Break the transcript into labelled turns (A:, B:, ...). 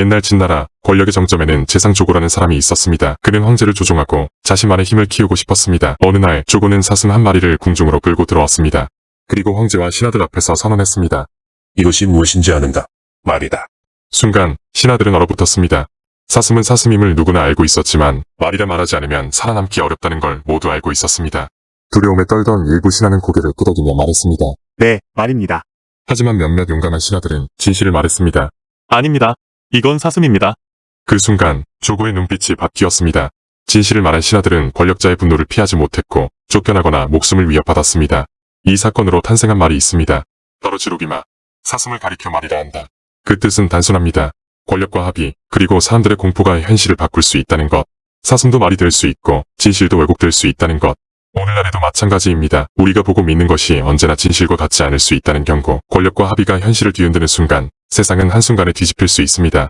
A: 옛날 진나라 권력의 정점에는 재상조고라는 사람이 있었습니다. 그는 황제를 조종하고 자신만의 힘을 키우고 싶었습니다. 어느 날 조고는 사슴 한 마리를 궁중으로 끌고 들어왔습니다. 그리고 황제와 신하들 앞에서 선언했습니다.
B: 이것이 무엇인지 아는가? 말이다.
A: 순간 신하들은 얼어붙었습니다. 사슴은 사슴임을 누구나 알고 있었지만 말이라 말하지 않으면 살아남기 어렵다는 걸 모두 알고 있었습니다. 두려움에 떨던 일부 신하는 고개를 끄덕이며 말했습니다.
C: 네, 말입니다.
A: 하지만 몇몇 용감한 신하들은 진실을 말했습니다.
C: 아닙니다. 이건 사슴입니다.
A: 그 순간 조고의 눈빛이 바뀌었습니다. 진실을 말한 신하들은 권력자의 분노를 피하지 못했고 쫓겨나거나 목숨을 위협받았습니다. 이 사건으로 탄생한 말이 있습니다. 떨어지르기마 사슴을 가리켜 말이라 한다. 그 뜻은 단순합니다. 권력과 합의 그리고 사람들의 공포가 현실을 바꿀 수 있다는 것. 사슴도 말이 될 수 있고 진실도 왜곡될 수 있다는 것. 오늘날에도 마찬가지입니다. 우리가 보고 믿는 것이 언제나 진실과 같지 않을 수 있다는 경고. 권력과 합의가 현실을 뒤흔드는 순간 세상은 한순간에 뒤집힐 수 있습니다.